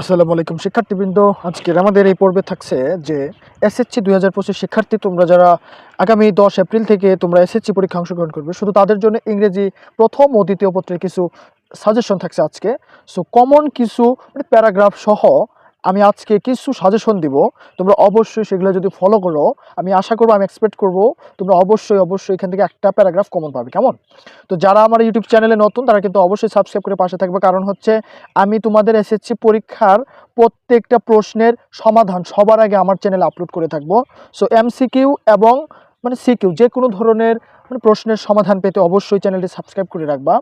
আসসালামু আলাইকুম, শিক্ষার্থীবৃন্দ। আজকের আমাদের এই পর্বে থাকছে যে এসএসসি দুই হাজার পঁচিশ শিক্ষার্থী তোমরা যারা আগামী দশ এপ্রিল থেকে তোমরা এসএসসি পরীক্ষা অংশগ্রহণ করবে, শুধু তাদের জন্য ইংরেজি প্রথম ও দ্বিতীয় পত্রের কিছু সাজেশন থাকছে আজকে। সো কমন কিছু প্যারাগ্রাফ সহ আমি আজকে কিছু সাজেশন দিব। তোমরা অবশ্যই সেগুলো যদি ফলো করো, আমি আশা করব, আমি এক্সপেক্ট করব, তোমরা অবশ্যই অবশ্যই এখান থেকে একটা প্যারাগ্রাফ কমন পাবে, কেমন? তো যারা আমার ইউটিউব চ্যানেলে নতুন, তারা কিন্তু অবশ্যই সাবস্ক্রাইব করে পাশে থাকবে। কারণ হচ্ছে, আমি তোমাদের এসএসসি পরীক্ষার প্রত্যেকটা প্রশ্নের সমাধান সবার আগে আমার চ্যানেলে আপলোড করে থাকব। সো এমসিকিউ এবং মানে সিকিউ যে কোনো ধরনের মানে প্রশ্নের সমাধান পেতে অবশ্যই চ্যানেলটি সাবস্ক্রাইব করে রাখবা।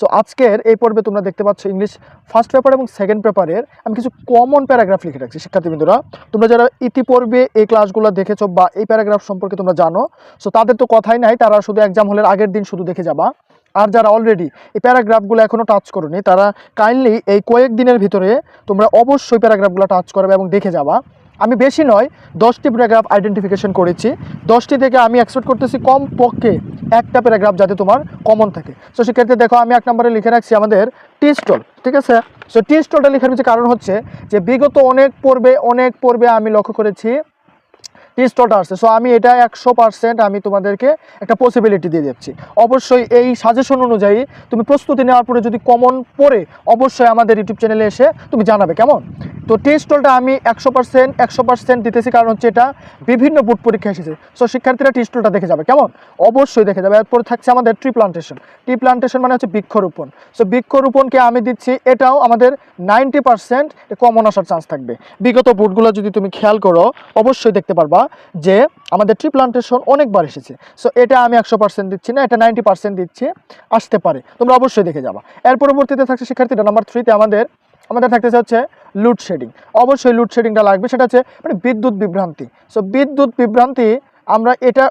সো আজকের এই পর্বে তোমরা দেখতে পাচ্ছ ইংলিশ ফার্স্ট পেপার এবং সেকেন্ড পেপারের আমি কিছু কমন প্যারাগ্রাফ লিখে রাখছি, শিক্ষার্থীবৃন্দরা। তোমরা যারা ইতিপূর্বে এই ক্লাসগুলো দেখেছ বা এই প্যারাগ্রাফ সম্পর্কে তোমরা জানো সো তাদের তো কথাই নাই, তারা শুধু এক্সাম হলের আগের দিন শুধু দেখে যাবা। আর যারা অলরেডি এই প্যারাগ্রাফগুলো এখনও টাচ করোনি, তারা কাইন্ডলি এই কয়েক দিনের ভিতরে তোমরা অবশ্যই প্যারাগ্রাফগুলো টাচ করবে এবং দেখে যাবা। আমি বেশি নয়, দশটি প্যারাগ্রাফ আইডেন্টিফিকেশন করেছি। দশটি থেকে আমি এক্সপেক্ট করতেছি কম পক্ষে একটা প্যারাগ্রাফ যাতে তোমার কমন থাকে। সো সেক্ষেত্রে দেখো আমি এক নম্বরে লিখে রাখছি আমাদের টি স্টল ঠিক আছে? সো টি স্টলটা লেখার পিছনে কারণ হচ্ছে যে বিগত অনেক পর্বে অনেক পর্বে আমি লক্ষ্য করেছি টি স্টলটা আসছে। সো আমি এটা একশো পার্সেন্ট আমি তোমাদেরকে একটা পসিবিলিটি দিয়ে দিচ্ছি। অবশ্যই এই সাজেশন অনুযায়ী তুমি প্রস্তুতি নেওয়ার পরে যদি কমন পড়ে, অবশ্যই আমাদের ইউটিউব চ্যানেলে এসে তুমি জানাবে, কেমন? তো টি স্টলটা আমি একশো পার্সেন্ট একশো পার্সেন্ট দিতেছি কারণ হচ্ছে এটা বিভিন্ন বুট পরীক্ষা এসেছে। সো শিক্ষার্থীরা টি স্টলটা দেখে যাবে, কেমন? অবশ্যই দেখে যাবে। এরপরে থাকছে আমাদের ট্রি প্লান্টেশন ট্রি প্লান্টেশন মানে হচ্ছে বৃক্ষরোপণ সো বৃক্ষরোপণকে আমি দিচ্ছি, এটাও আমাদের নাইনটি পার্সেন্ট কমন আসার চান্স থাকবে। বিগত বুটগুলো যদি তুমি খেয়াল করো, অবশ্যই দেখতে পারবা যে আমাদের ট্রি প্লান্টেশন অনেকবার এসেছে। সো এটা আমি একশো পার্সেন্ট দিচ্ছি না, এটা নাইনটি পার্সেন্ট দিচ্ছি, আসতে পারে। তোমরা অবশ্যই দেখে যাবা। এর পরবর্তীতে থাকছে শিক্ষার্থীরা নাম্বার থ্রিতে আমাদের আমাদের থাকতেছে হচ্ছে লোডশেডিং অবশ্যই লোডশেডিংটা লাগবে, সেটা হচ্ছে মানে বিদ্যুৎ বিভ্রান্তি। সো বিদ্যুৎ বিভ্রান্তি আমরা এটা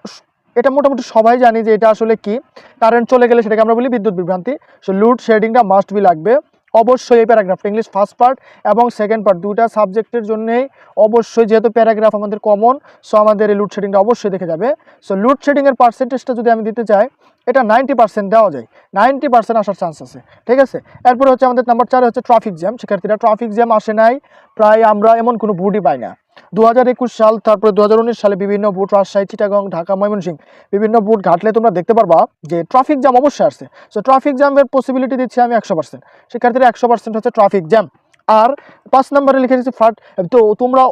এটা মোটামুটি সবাই জানি যে এটা আসলে কি। কারেন্ট চলে গেলে সেটাকে আমরা বলি বিদ্যুৎ বিভ্রান্তি। সো লোড শেডিংটা মাস্ট বি লাগবে। অবশ্যই এই প্যারাগ্রাফটা ইংলিশ ফার্স্ট পার্ট এবং সেকেন্ড পার্ট দুইটা সাবজেক্টের জন্যেই অবশ্যই যেহেতু প্যারাগ্রাফ আমাদের কমন সো আমাদের এই লোডশেডিংটা অবশ্যই দেখে যাবে। সো লোডশেডিংয়ের পার্সেন্টেজটা যদি আমি দিতে চাই, এটা নাইনটি পার্সেন্ট দেওয়া যায়। নাইনটি পার্সেন্ট আসার চান্স আছে, ঠিক আছে? এরপরে হচ্ছে আমাদের নাম্বার চার হচ্ছে ট্রাফিক জ্যাম শিক্ষার্থীরা ট্রাফিক জ্যাম আসে নাই, প্রায় আমরা এমন কোনো ভুটই পাই না। দু হাজার একুশ সাল, তারপরে দু হাজার উনিশ সালে বিভিন্ন বুট রাজশাহী, চিটাগং, ঢাকা, ময়মনসিংহ বিভিন্ন বুট ঘাটলে তোমরা দেখতে পারবা যে ট্রাফিক জ্যাম অবশ্যই আসছে। সো ট্রাফিক জ্যামের পসিবিলিটি দিচ্ছি আমি একশো পার্সেন্ট শিক্ষার্থীরা একশো পার্সেন্ট হচ্ছে ট্রাফিক জ্যাম আর পাঁচ নম্বরে লিখে দিচ্ছি ফ্লাড তো তোমরা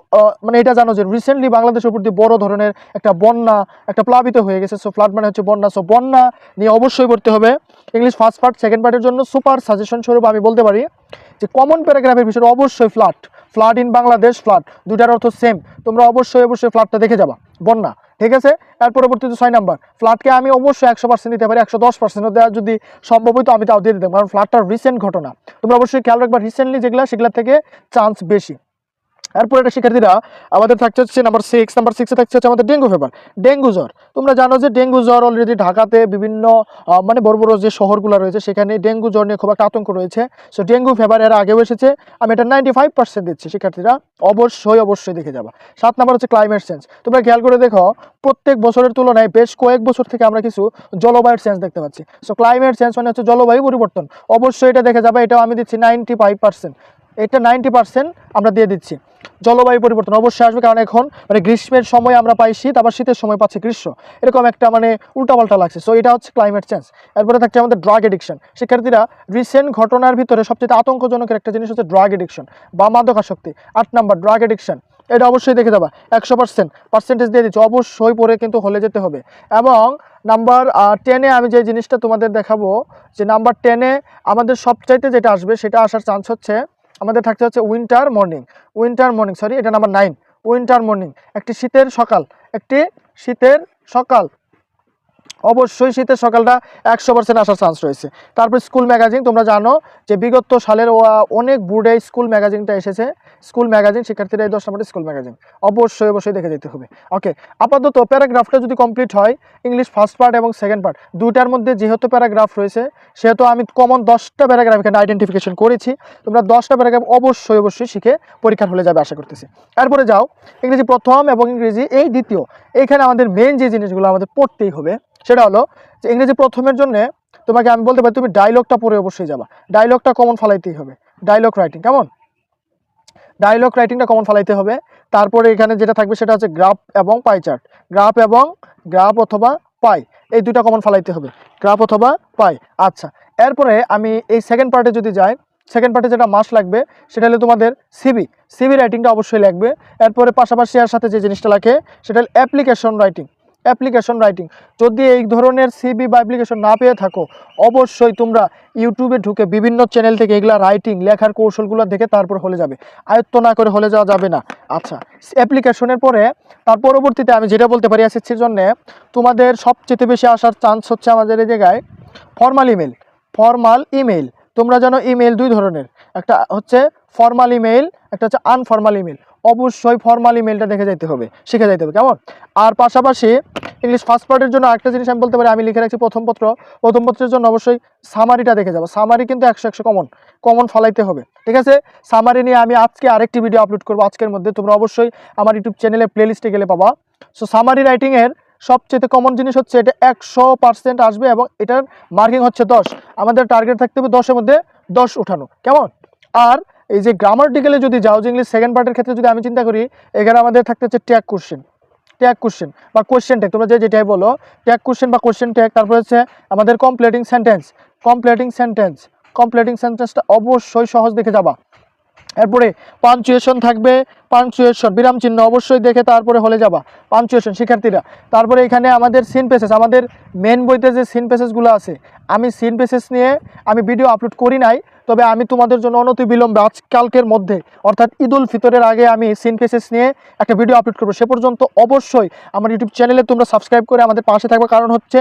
মানে এটা জানো যে রিসেন্টলি বাংলাদেশের উপর দিয়ে বড় ধরনের একটা বন্যা, একটা প্লাবিত হয়ে গেছে। সো ফ্লাড মানে হচ্ছে বন্যা। সো বন্যা নিয়ে অবশ্যই পড়তে হবে। ইংলিশ ফার্স্ট পার্ট সেকেন্ড পার্টের জন্য সুপার সাজেশন স্বরূপ আমি বলতে পারি। যে কমন প্যারাগ্রাফের বিষয়ে অবশ্যই flat flood in Bangladesh flood দুটার অর্থ সেম তোমরা অবশ্যই অবশ্যই ফ্লাডটা দেখে যাবা। বন্যা, ঠিক আছে? এর পরবর্তীতে ছয় নাম্বার। ফ্ল্যাটকে আমি অবশ্যই একশো পার্সেন্ট দিতে পারি, একশো দশ পার্সেন্ট দেওয়া যদি সম্ভব তো আমি তাও দিয়ে দিতাম। কারণ ফ্লাডটার রিসেন্ট ঘটনা। তোমরা অবশ্যই খেয়াল রাখবা রিসেন্টলি যেগুলো, সেগুলো থেকে চান্স বেশি। এরপর এটা শিক্ষার্থীরা, আমাদের থাকছে হচ্ছে নাম্বার সিক্স নাম্বার সিক্সে থাকছে হচ্ছে আমাদের ডেঙ্গু ফিভার ডেঙ্গু জ্বর, তোমরা জানো যে ডেঙ্গু জ্বর অলরেডি ঢাকাতে বিভিন্ন মানে বড় বড় যে শহরগুলো রয়েছে, সেখানে ডেঙ্গু জ্বর নিয়ে খুব একটা আতঙ্ক রয়েছে। সো ডেঙ্গু ফিভার এর আগেও এসেছে, আমি এটা নাইনটি ফাইভ পার্সেন্ট দিচ্ছি, শিক্ষার্থীরা। অবশ্যই অবশ্যই দেখে যাবা। সাত নাম্বার হচ্ছে ক্লাইমেট চেঞ্জ তোমরা খেয়াল করে দেখো, প্রত্যেক বছরের তুলনায় বেশ কয়েক বছর থেকে আমরা কিছু জলবায়ুর চেঞ্জ দেখতে পাচ্ছি। সো ক্লাইমেট চেঞ্জ মানে হচ্ছে জলবায়ু পরিবর্তন। অবশ্যই এটা দেখে যাবে, এটাও আমি দিচ্ছি নাইনটি ফাইভ পার্সেন্ট এটা নাইনটি পার্সেন্ট আমরা দিয়ে দিচ্ছি। জলবায়ু পরিবর্তন অবশ্যই আসবে, কারণ এখন মানে গ্রীষ্মের সময় আমরা পাই শীত আবার শীতের সময় পাচ্ছি গ্রীষ্ম। এরকম একটা মানে উল্টাপাল্টা লাগছে। সো এটা হচ্ছে ক্লাইমেট চেঞ্জ এরপরে থাকছে আমাদের ড্রাগ এডিকশন শিক্ষার্থীরা রিসেন্ট ঘটনার ভিতরে সবচেয়ে আতঙ্কজনক একটা জিনিস হচ্ছে ড্রাগ এডিকশন বা মাদকাসক্তি আট নাম্বার ড্রাগ এডিকশন এটা অবশ্যই দেখে যাবা। একশো পার্সেন্ট পার্সেন্টেজ দিয়ে দিচ্ছি। অবশ্যই পরে কিন্তু হলে যেতে হবে। এবং নাম্বার টেনে আমি যে জিনিসটা তোমাদের দেখাবো, যে নাম্বার টেনে আমাদের সবচাইতে যেটা আসবে, সেটা আসার চান্স হচ্ছে আমাদের থাকতে হচ্ছে winter morning winter morning sorry এটা নাম্বার নাইন উইন্টার মর্নিং একটি শীতের সকাল, একটি শীতের সকাল। অবশ্যই শীতের সকালটা একশো পার্সেন্ট আসার চান্স রয়েছে। তারপর স্কুল ম্যাগাজিন তোমরা জানো যে বিগত সালের অনেক বুড়ে স্কুল ম্যাগাজিনটা এসেছে। স্কুল ম্যাগাজিন শিক্ষার্থীরা এই দশ নম্বরের স্কুল ম্যাগাজিন অবশ্যই অবশ্যই দেখে যেতে হবে। ওকে আপাতত প্যারাগ্রাফটা যদি কমপ্লিট হয় ইংলিশ ফার্স্ট পার্ট এবং সেকেন্ড পার্ট দুইটার মধ্যে যেহেতু প্যারাগ্রাফ রয়েছে, সেহেতু আমি কমন দশটা প্যারাগ্রাফ এখানে আইডেন্টিফিকেশন করেছি। তোমরা দশটা প্যারাগ্রাফ অবশ্যই অবশ্যই শিখে পরীক্ষার হলে যাবে, আশা করতেছি। এরপরে যাও, ইংরেজি প্রথম এবং ইংরেজি এই দ্বিতীয়। এইখানে আমাদের মেন যে জিনিসগুলো আমাদের পড়তেই হবে সেটা হলো যে ইংরেজি প্রথমের জন্য তোমাকে আমি বলতে পারি তুমি ডায়লগটা পড়ে অবশ্যই যাবা। ডায়লগটা কমন ফালাইতেই হবে। ডায়লগ রাইটিং কেমন? ডায়লগ রাইটিংটা কমন ফালাইতে হবে। তারপরে এখানে যেটা থাকবে সেটা হচ্ছে গ্রাফ এবং পাই চার্ট গ্রাফ এবং গ্রাফ অথবা পাই এই দুইটা কমন ফালাইতে হবে। গ্রাফ অথবা পাই আচ্ছা। এরপরে আমি এই সেকেন্ড পার্টে যদি যাই সেকেন্ড পার্টে যেটা মাস লাগবে, সেটা হলো তোমাদের সিবি সিবি রাইটিংটা অবশ্যই লাগবে। এরপরে পাশাপাশি এর সাথে যে জিনিসটা লাগে, সেটা হলো অ্যাপ্লিকেশন রাইটিং অ্যাপ্লিকেশন রাইটিং যদি এই ধরনের সিবি বা অ্যাপ্লিকেশন না পেয়ে থাকো, অবশ্যই তোমরা ইউটিউবে ঢুকে বিভিন্ন চ্যানেল থেকে এগুলা রাইটিং লেখার কৌশলগুলো দেখে তারপর হলে যাবে। আয়ত্ত না করে হলে যাওয়া যাবে না। আচ্ছা অ্যাপ্লিকেশনের পরে, তার পরবর্তীতে আমি যেটা বলতে পারি এসএসসির জন্যে, তোমাদের সবচেয়ে বেশি আসার চান্স হচ্ছে আমাদের এই জায়গায় ফর্মাল ইমেল ফর্মাল ইমেল তোমরা জানো ইমেল দুই ধরনের। একটা হচ্ছে ফর্মাল ইমেল একটা হচ্ছে আনফর্মাল ইমেল অবশ্যই ফর্মাল ইমেলটা দেখে যাইতে হবে, শিখে যাইতে হবে, কেমন? আর পাশাপাশি ইংলিশ ফার্স্ট পার্টের জন্য একটা জিনিস আমি বলতে পারি, আমি লিখে রাখছি প্রথম পত্র। প্রথম পত্রের জন্য অবশ্যই সামারিটা দেখে যাব। সামারি কিন্তু একশো একশো কমন কমন ফলাইতে হবে, ঠিক আছে? সামারি নিয়ে আমি আজকে আরেকটি ভিডিও আপলোড করব আজকের মধ্যে, তোমরা অবশ্যই আমার ইউটিউব চ্যানেলে প্লেলিস্টে গেলে পাবা। সো সামারি রাইটিংয়ের সবচেয়ে কমন জিনিস হচ্ছে এটা একশো পার্সেন্ট আসবে এবং এটার মার্কিং হচ্ছে দশ। আমাদের টার্গেট থাকতে হবে দশের মধ্যে দশ উঠানো, কেমন? আর এই যে গ্রামার্টিক্যালে যদি যাও, যে ইংলিশ সেকেন্ড পার্টের ক্ষেত্রে যদি আমি চিন্তা করি, এখানে আমাদের থাকতে হচ্ছে ট্যাগ কোশ্চেন ট্যাগ কোশ্চেন বা কোশ্চেন ট্যাগ তোমরা যে যেটাই বলো ট্যাগ কোশ্চেন বা কোশ্চেন ট্যাগ তারপর হচ্ছে আমাদের completing sentence completing sentence completing সেন্টেন্সটা অবশ্যই সহজ দেখে যাবা। এরপরে পাঞ্চুয়েশন থাকবে পাঞ্চুয়েশন বিরাম চিহ্ন অবশ্যই দেখে তারপরে হলে যাবা। পাঞ্চুয়েশন শিক্ষার্থীরা, তারপরে এখানে আমাদের সিন পেসেস আমাদের মেন বইতে যে সিন পেসেসগুলো আছে, আমি সিন পেসেস নিয়ে আমি ভিডিও আপলোড করি নাই তবে আমি তোমাদের জন্য অনতি বিলম্বে আজকালকের মধ্যে, অর্থাৎ ঈদ উল ফিতরের আগে আমি সিন পেসেস নিয়ে একটা ভিডিও আপলোড করব। সে পর্যন্ত অবশ্যই আমার ইউটিউব চ্যানেলে তোমরা সাবস্ক্রাইব করে আমাদের পাশে থাকবে। কারণ হচ্ছে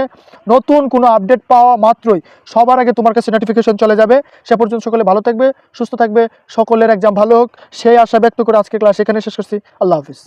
নতুন কোনো আপডেট পাওয়া মাত্রই সবার আগে তোমার কাছে নোটিফিকেশন চলে যাবে। সে পর্যন্ত সকলে ভালো থাকবে, সুস্থ থাকবে, সকলের এক্সাম ভালো হোক। সেই আশা ব্যক্ত করে আজকে ক্লাস এখানে শেষ করছি। আল্লাহ হাফিজ।